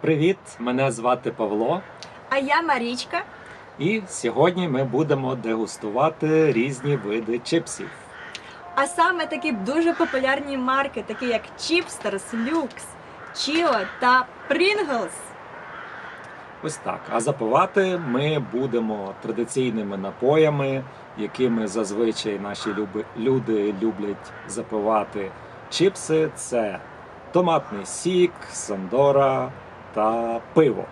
Привіт! Мене звати Павло, А я Марічка. і сьогодні ми будемо дегустувати різні види чипсів. А саме такі дуже популярні марки, такі як Chipsters, Lux, Chio та Pringles. Ось так. А запивати ми будемо традиційними напоями, якими зазвичай наші люби- люди люблять запивати чипси. Це томатний сік, сандора та пиво.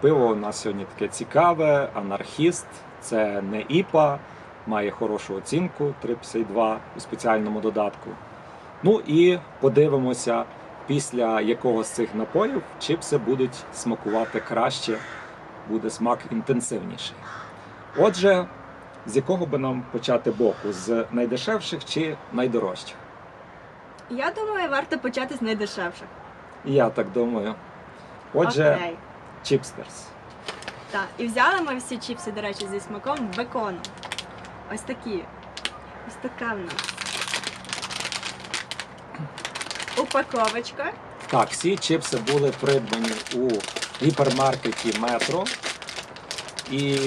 Пиво у нас сьогодні таке цікаве, анархіст. Це не ІПА, має хорошу оцінку 3,52 у спеціальному додатку. Ну і подивимося, після якого з цих напоїв чипси будуть смакувати краще, буде смак інтенсивніший. Отже, з якого би нам почати боку? З найдешевших чи найдорожчих? Я думаю, варто почати з найдешевших. Я так думаю. Отже, Окей. чипстерс. Так, і взяли ми всі чіпси, до речі, зі смаком бекону. Ось такі. Ось така в нас. Упаковочка. Так, всі чипси були придбані у гіпермаркеті Метро. І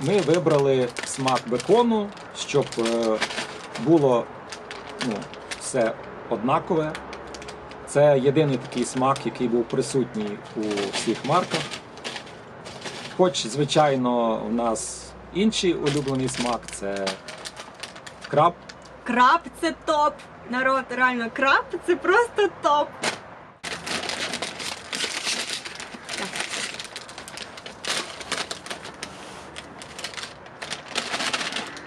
ми вибрали смак бекону, щоб е, було ну, все однакове. Це єдиний такий смак, який був присутній у всіх марках. Хоч, звичайно, у нас інший улюблений смак це краб. Краб це топ. Народ, реально, краб це просто топ.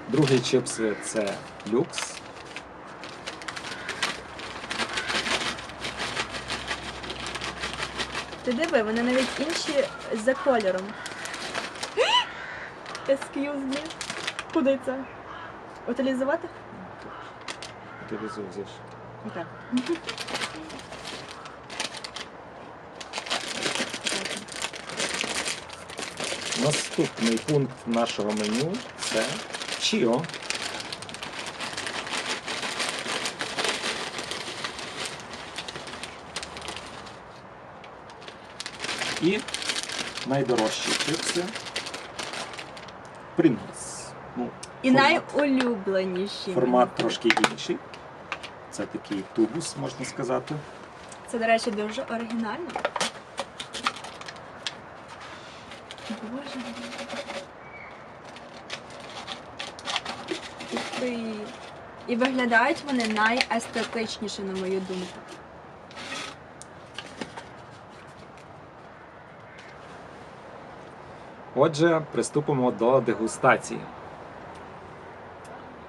Другі чипси це люкс. Ти диви, вони навіть інші за кольором. Excuse me. Куди це? Утилізувати? Ти візуєш. Отак. Наступний пункт нашого меню це Чіо. І найдорожчі чипси Pringles. Ну, І найулюбленіші. формат трошки інший. Це такий тубус, можна сказати. Це, до речі, дуже оригінально. Боже мій. І виглядають вони найестетичніше, на мою думку. Отже, приступимо до дегустації.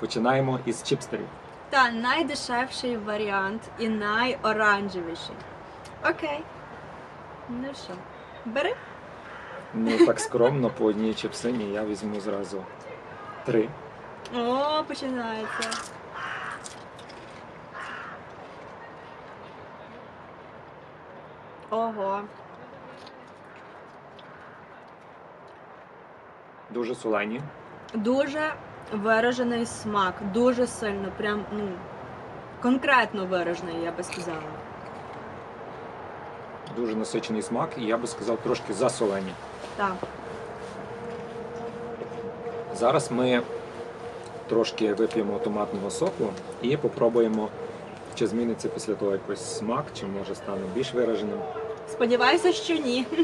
Починаємо із чипстерів. Та найдешевший варіант і найоранжевіший. Окей. Ну що, бери. Ну так скромно по одній чипсині я візьму зразу три. О, починається. Ого. Дуже солені. Дуже виражений смак, дуже сильно, прям ну конкретно виражений, я би сказала. Дуже насичений смак, і я би сказав, трошки засолені. Так. Зараз ми трошки вип'ємо томатного соку і попробуємо, чи зміниться після того якийсь смак, чи може стане більш вираженим. Сподіваюся, що ні.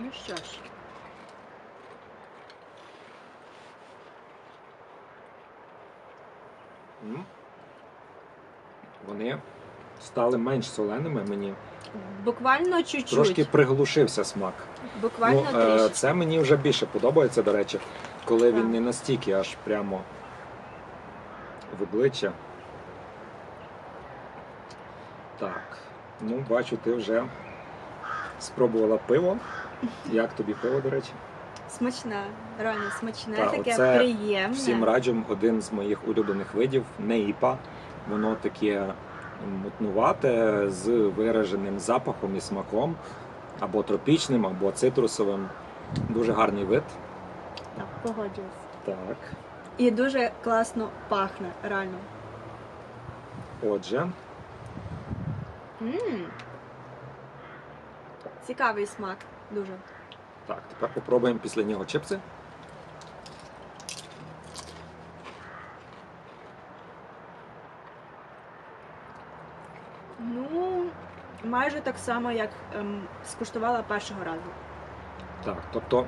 Ну що ж, М. Вони стали менш соленими мені. буквально чуть-чуть. Трошки приглушився смак. Буквально Ну, е, трішки. це мені вже більше подобається, до речі, коли він не настільки аж прямо в обличчя. Так, ну бачу, ти вже спробувала пиво. Як тобі пиво, до речі? Смачне, реально смачне, Та, таке оце приємне. Всім раджу один з моїх улюблених видів, не іпа. Воно таке мутнувате з вираженим запахом і смаком, або тропічним, або цитрусовим. Дуже гарний вид. Так, погоджуюсь. Так. І дуже класно пахне, реально. Отже, Мм. Цікавий смак, дуже. Так, тепер попробуємо після нього чипси. Ну, майже так само, як ем, скуштувала першого разу. Так, тобто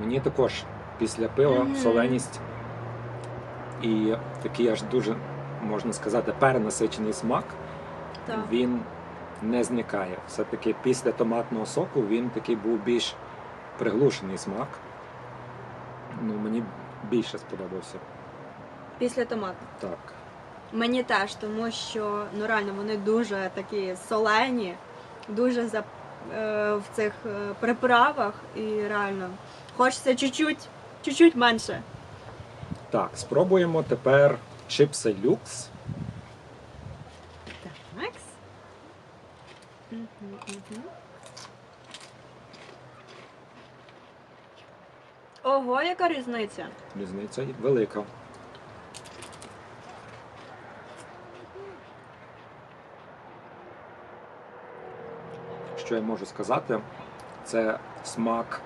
мені також після пива Мгм. соленість і такий аж дуже, можна сказати, перенасичений смак, Так. він не зникає. Все-таки після томатного соку він такий був більш приглушений смак. Ну, мені більше сподобався. Після томату. Так. Мені теж, тому що ну реально вони дуже такі солені, дуже за, е, в цих е, приправах і реально хочеться чуть-чуть, чуть-чуть менше. Так, спробуємо тепер чипси люкс. Так. Мгм, мгм. Ого, яка різниця? Різниця велика. Що я можу сказати, це смак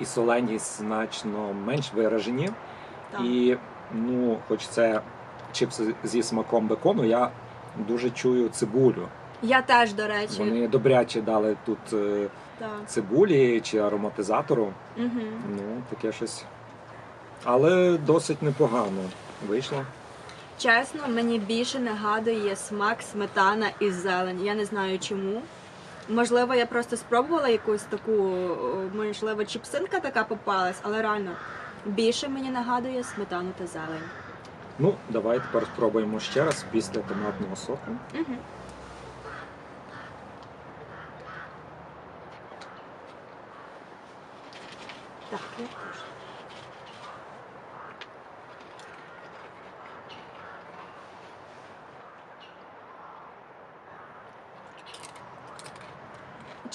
і соленість значно менш виражені. Так. І ну, хоч це чипси зі смаком бекону, я дуже чую цибулю. Я теж, до речі. Вони добряче дали тут е, Так. цибулі чи ароматизатору. Угу. Ну, таке щось. Але досить непогано вийшло. Чесно, мені більше нагадує смак сметана і зелень. Я не знаю чому. Можливо, я просто спробувала якусь таку, можливо, чіпсинка така попалась, але реально більше мені нагадує сметану та зелень. Ну, давай тепер спробуємо ще раз після томатного соку. Угу. Так, я теж.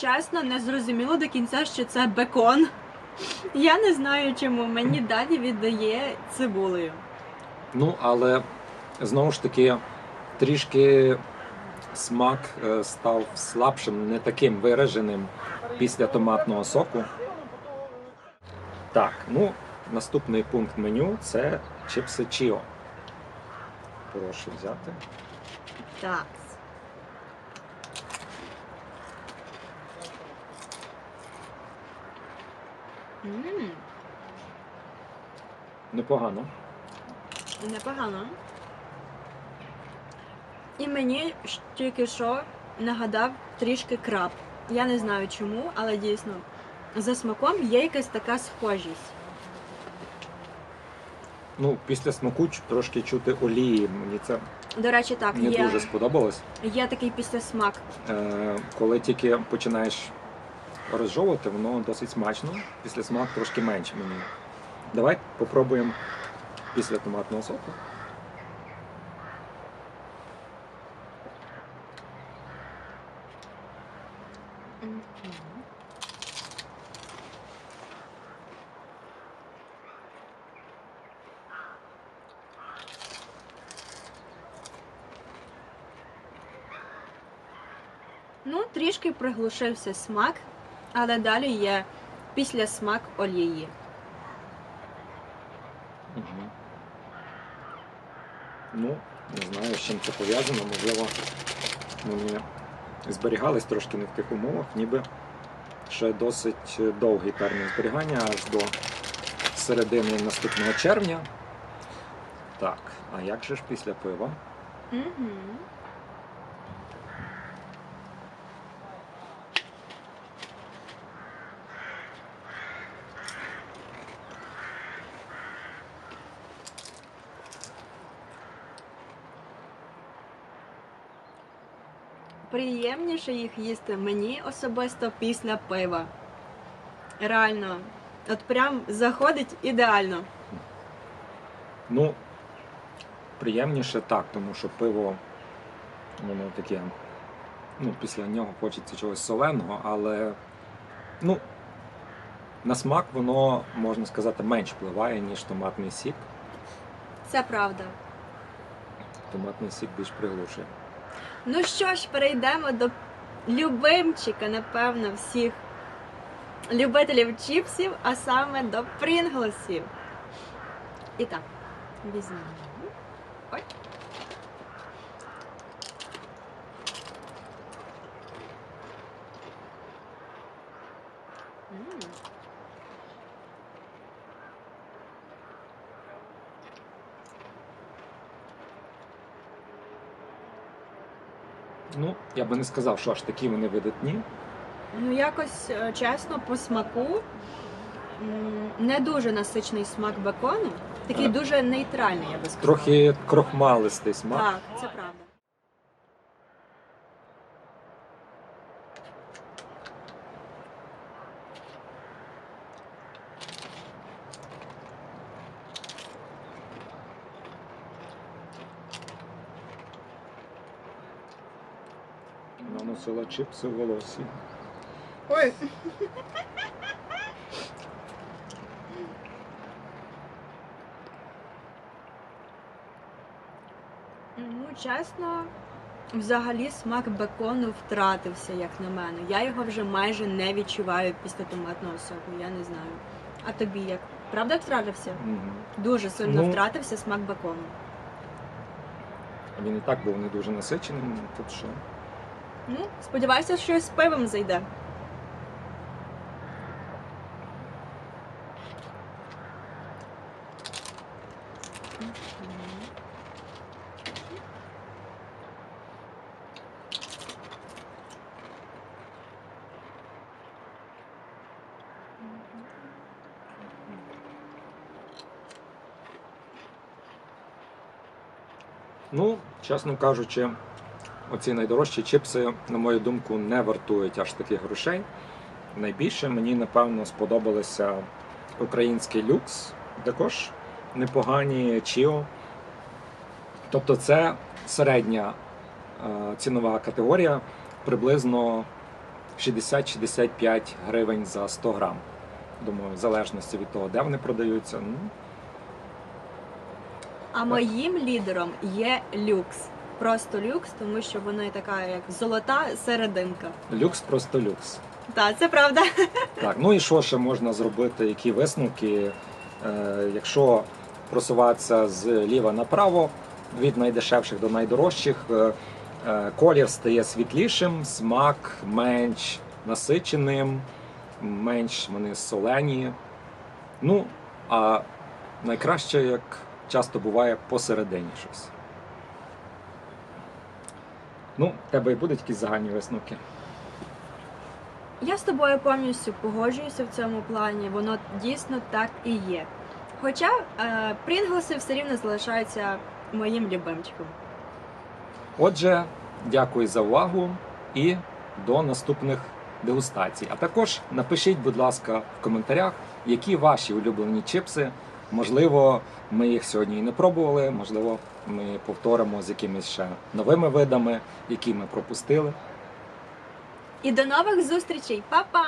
Чесно, не зрозуміло до кінця, що це бекон. Я не знаю чому. Мені далі віддає цибулею. Ну, але знову ж таки, трішки смак е, став слабшим, не таким вираженим після томатного соку. Так, ну, наступний пункт меню це чипси Чіо. Прошу взяти. Так. Непогано. непогано. І мені тільки що нагадав трішки краб. Я не знаю чому, але дійсно за смаком є якась така схожість. Ну, після смаку трошки чути олії. Мені це До речі, так, не є, дуже сподобалось. є такий післясмак. Е, коли тільки починаєш розжовувати, воно досить смачно. Після смак трошки менше мені. Давай попробуємо після томатного соку. Ну, трішки приглушився смак, але далі є післясмак олії. Ну, не знаю, з чим це пов'язано. Можливо, вони зберігались трошки не в тих умовах, ніби ще досить довгий термін зберігання аж до середини наступного червня. Так, а як же ж після пива? Угу. Приємніше їх їсти мені особисто після пива. Реально, от прям заходить ідеально. Ну, приємніше так, тому що пиво, воно таке, ну, після нього хочеться чогось соленого, але ну, на смак воно, можна сказати, менш впливає, ніж томатний сік. Це правда. Томатний сік більш приглушує. Ну що ж, перейдемо до любимчика, напевно, всіх любителів чіпсів, а саме до Прінглсів. І так, візьмемо. Ой. М. Ну, я би не сказав, що аж такі вони видатні. Ну, якось е, чесно, по смаку не дуже насичений смак бекону, такий а, дуже нейтральний, я би сказала. Трохи крохмалистий смак. Так, це правда. Наносила чипси в волосі. Ой. Ну, чесно, взагалі смак бекону втратився, як на мене. Я його вже майже не відчуваю після томатного соку, я не знаю. А тобі як? Правда втратився? Мгм. Дуже сильно Ну. втратився смак бекону. Він і так був не дуже насиченим. Тут що? Ну, сподіваюся, що з пивом зайде. Ну, чесно кажучи, оці найдорожчі чипси, на мою думку, не вартують аж таких грошей. Найбільше мені, напевно, сподобалися український люкс, також непогані Чіо. Тобто це середня е, цінова категорія, приблизно 60-65 гривень за 100 грам. Думаю, в залежності від того, де вони продаються. Ну, А моїм лідером є люкс. Просто люкс, тому що вона така як золота серединка. люкс просто люкс. Так, це правда. Так, ну і що ще можна зробити? Які висновки? Е, якщо просуватися з ліва направо, від найдешевших до найдорожчих, е, е, колір стає світлішим, смак менш насиченим, менш вони солені. Ну, а найкраще, як часто буває, посередині щось. Ну, в тебе і будуть якісь загальні висновки. Я з тобою повністю погоджуюся в цьому плані, воно дійсно так і є. Хоча е, Прінглси все рівно залишаються моїм любимчиком. Отже, дякую за увагу і до наступних дегустацій. А також напишіть, будь ласка, в коментарях, які ваші улюблені чипси. Можливо, ми їх сьогодні і не пробували, можливо, ми повторимо з якимись ще новими видами, які ми пропустили. І до нових зустрічей, Па-па!